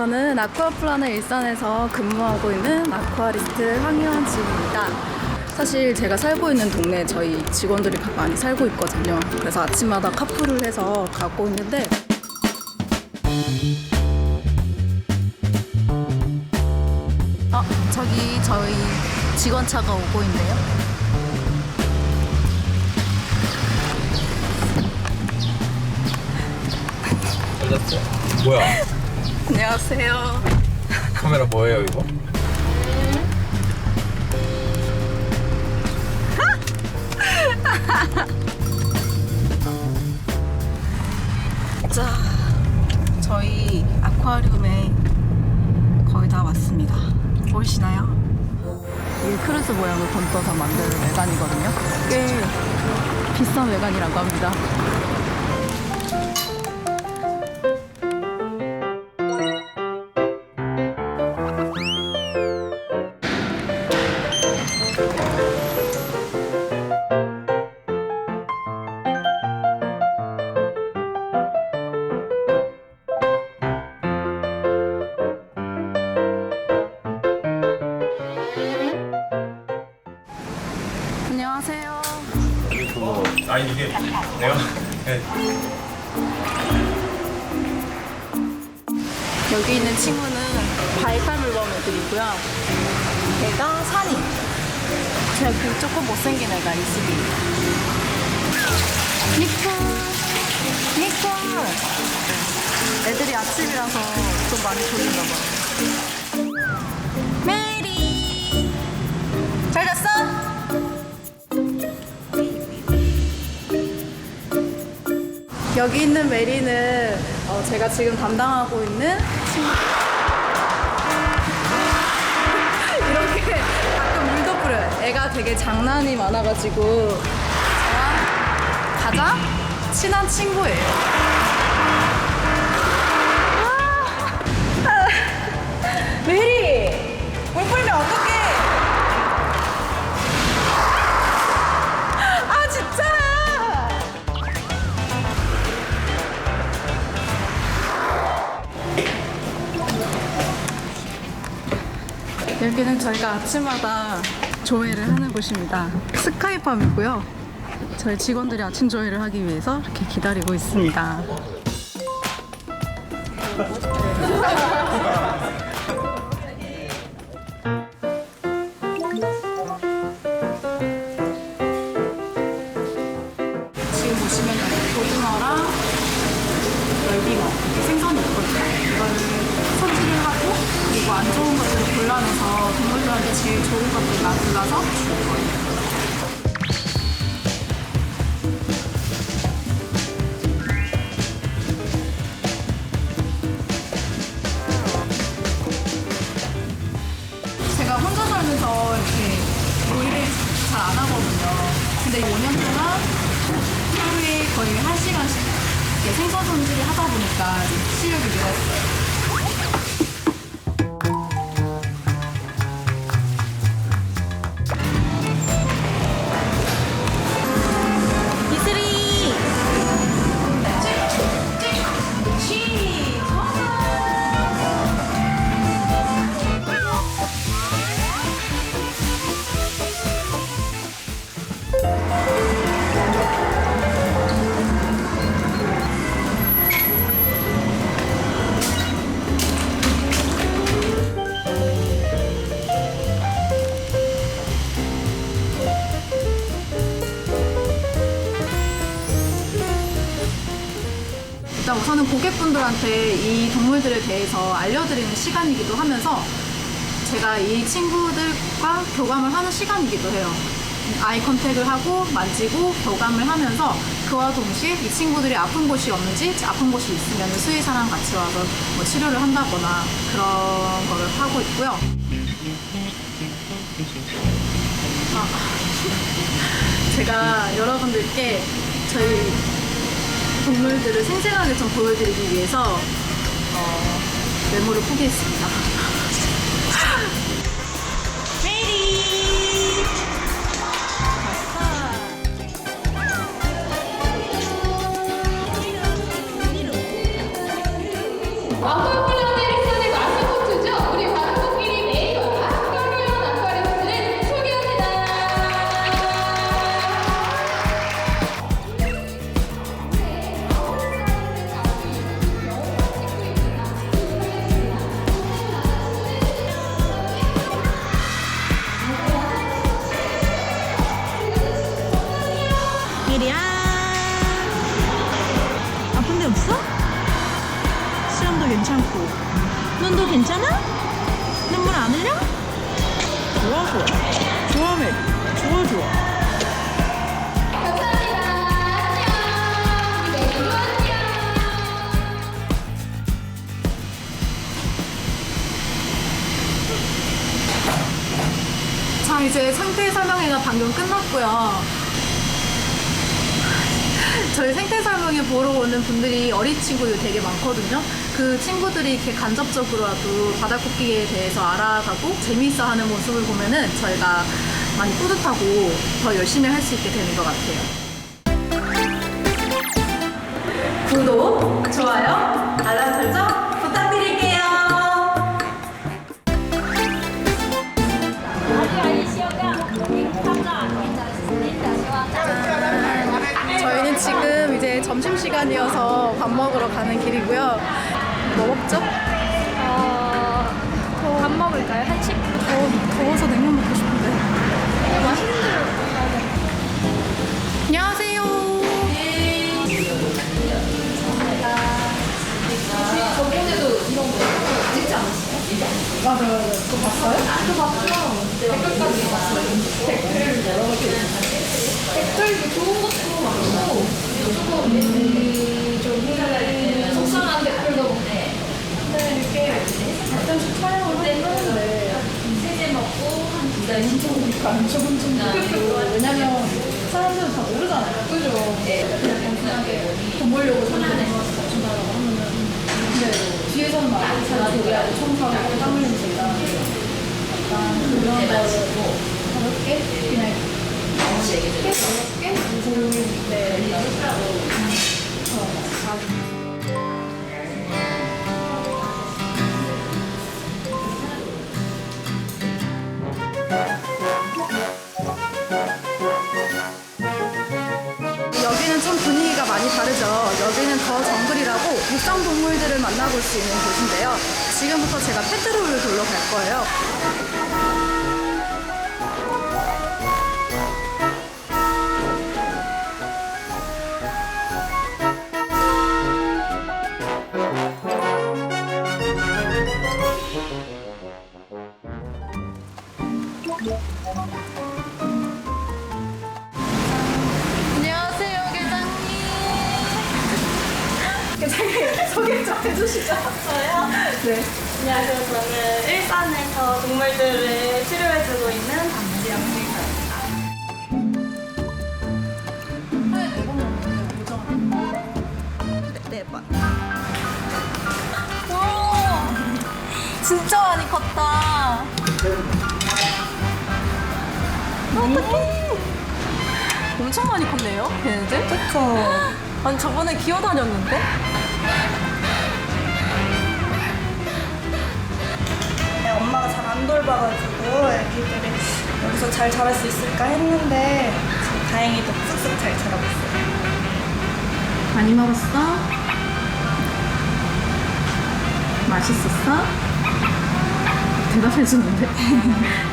저는 아쿠아플라너 일산에서 근무하고 있는 아쿠아리스트 황희원 지입니다. 사실 제가 살고 있는 동네에 저희 직원들이 많이 살고 있거든요. 그래서 아침마다 카풀을 해서 가고 있는데 어, 저기 저희 직원 차가 오고 있네요. 뭐야? 안녕하세요. 카메라 뭐예요 이거? 자, 저희 아쿠아리움에 거의 다 왔습니다. 보이시나요? 이게 크루즈 모양을 건떠서 만든 외관이거든요. 꽤 비싼 외관이라고 합니다. 여기 있는 친구는 바이칼물범 애들이고요. 얘가 산이. 제가 그 조금 못생긴 애가 이슬이. 니콜! 니콜! 애들이 아침이라서 좀 많이 졸린가 봐요. 메리! 잘 잤어? 여기 있는 메리는 어, 제가 지금 담당하고 있는. 이렇게 가끔 물도 뿌려요. 애가 되게 장난이 많아가지고 저랑 가장 친한 친구예요. 저희가 아침마다 조회를 하는 곳입니다. 스카이팜이고요. 저희 직원들이 아침 조회를 하기 위해서 이렇게 기다리고 있습니다. 동물들한테 제일 좋은 것들만 골라서 줄 거예요. 제가 혼자 살면서 이렇게 요리를 잘 안 하거든요. 근데 5년 동안 하루에 거의 1시간씩 이렇게 생선 손질을 하다 보니까 실력이 늘었어요. 고객분들한테 이 동물들에 대해서 알려드리는 시간이기도 하면서 제가 이 친구들과 교감을 하는 시간이기도 해요. 아이 컨택을 하고 만지고 교감을 하면서 그와 동시에 이 친구들이 아픈 곳이 없는지 아픈 곳이 있으면 수의사랑 같이 와서 뭐 치료를 한다거나 그런 거를 하고 있고요. 아, 제가 여러분들께 저희 동물들을 생생하게 좀 보여드리기 위해서 어, 메모를 포기했습니다. 괜찮고 눈도 괜찮아? 눈물 안 흘려? 좋아 좋아 좋아 메리 좋아 좋아 자 이제 상태 설명회가 방금 끝났고요. 저희 생태 설명회 보러 오는 분들이 어린 친구들 되게 많거든요. 그 친구들이 이렇게 간접적으로라도 바다코끼리에 대해서 알아가고 재미있어 하는 모습을 보면은 저희가 많이 뿌듯하고 더 열심히 할 수 있게 되는 것 같아요. 구독, 좋아요, 알람 설정 부탁드릴게요. 저희는 지금 이제 점심시간이어서 밥 먹으러 가는 길이고요. 뭐 먹죠? 어, 밥 먹을까요? 한식? 더워, 더워서 냉면 먹고 싶은데. 안녕하세요. 저번에도 이런 거 찍지 않았어요? 맞아요, 맞아요. 그거 봤어요? 그거 봤죠. 댓글까지 봤어요. 댓글 여러 개. 댓글도 좋은 것도 많고, 조금, 음, 좀, 속상한 댓글도 많고. 근데 이렇게 가끔씩 촬영을 하는데, 세제 진짜 보니까 안 좋은 좀 왜냐면 사람들은 다 모르잖아요. 그죠? 그냥 단순하게 돈 벌려고 전화하는 거 준다라고 하면은 근데 뒤에서는 막잘 조리하고 청소하고 땀 흘리면서 일하는 약간 그런 거를 가볍게 그냥 쉽게 가볍게 보는데 동물들을 만나볼 수 있는 곳인데요. 지금부터 제가 페트롤을 돌러 갈 거예요. 저는 일산에서 동물들을 치료해주고 있는 박지영 의사입니다. 하루에 네번 먹는데 고정. 네 번. 와, 진짜 많이 컸다. 어떡해. 엄청 많이 컸네요, 걔네들. 그쵸. 아니 저번에 기어다녔는데? 안 돌봐가지고 애기들이 여기서 잘 자랄 수 있을까 했는데 다행히도 쓱쓱 잘 자라고 있어요. 많이 먹었어? 맛있었어? 대답해주는데?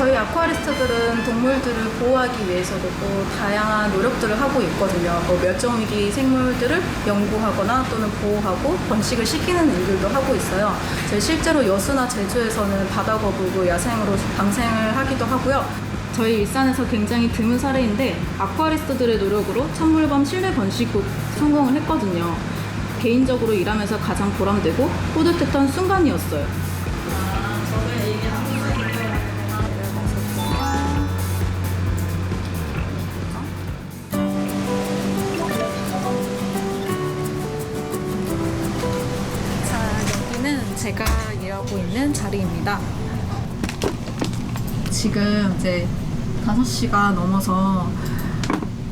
저희 아쿠아리스트들은 동물들을 보호하기 위해서도 또 다양한 노력들을 하고 있거든요. 뭐 멸종위기 생물들을 연구하거나 또는 보호하고 번식을 시키는 일들도 하고 있어요. 실제로 여수나 제주에서는 바다 거북을 야생으로 방생을 하기도 하고요. 저희 일산에서 굉장히 드문 사례인데 아쿠아리스트들의 노력으로 천물범 실내 번식국 성공을 했거든요. 개인적으로 일하면서 가장 보람되고 뿌듯했던 순간이었어요. 하고 있는 자리입니다. 지금 이제 5시가 넘어서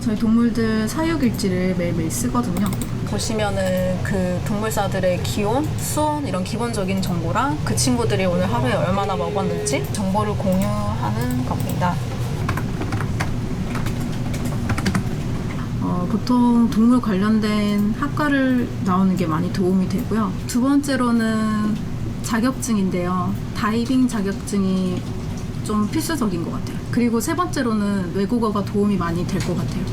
저희 동물들 사육일지를 매일매일 쓰거든요. 보시면은 그 동물사들의 기온, 수온 이런 기본적인 정보랑 그 친구들이 오늘 하루에 얼마나 먹었는지 정보를 공유하는 겁니다. 어, 보통 동물 관련된 학과를 나오는 게 많이 도움이 되고요. 두 번째로는 자격증인데요. 다이빙 자격증이 좀 필수적인 것 같아요. 그리고 세 번째로는 외국어가 도움이 많이 될 것 같아요.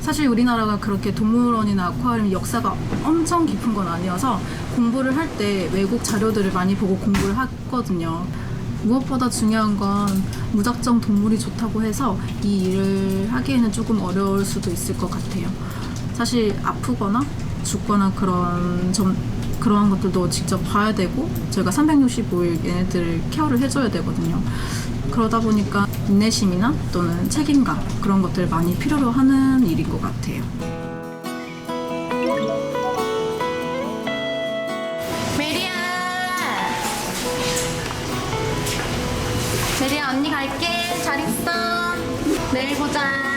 사실 우리나라가 그렇게 동물원이나 아쿠아리움 역사가 엄청 깊은 건 아니어서 공부를 할 때 외국 자료들을 많이 보고 공부를 하거든요. 무엇보다 중요한 건 무작정 동물이 좋다고 해서 이 일을 하기에는 조금 어려울 수도 있을 것 같아요. 사실 아프거나 죽거나 그런 점 그러한 것들도 직접 봐야 되고 저희가 365일 얘네들을 케어를 해줘야 되거든요. 그러다 보니까 인내심이나 또는 책임감 그런 것들을 많이 필요로 하는 일인 것 같아요. 메리야, 메리야 언니 갈게. 잘 있어. 내일 보자.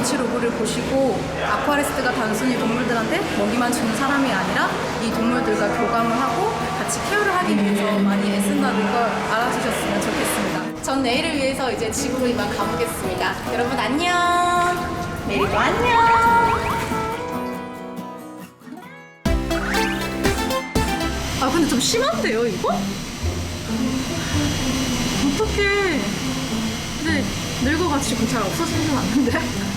H 로고를 보시고 아쿠아리스트가 단순히 동물들한테 먹이만 주는 사람이 아니라 이 동물들과 교감을 하고 같이 케어를 하기 위해서 많이 애쓴다는 걸 알아주셨으면 좋겠습니다. 전 내일을 위해서 이제 집으로 이만 가보겠습니다. 여러분 안녕. 내일도 안녕. 아 근데 좀 심한데요 이거? 어떡해. 근데 늙어가지고 잘 없어지진 않는데?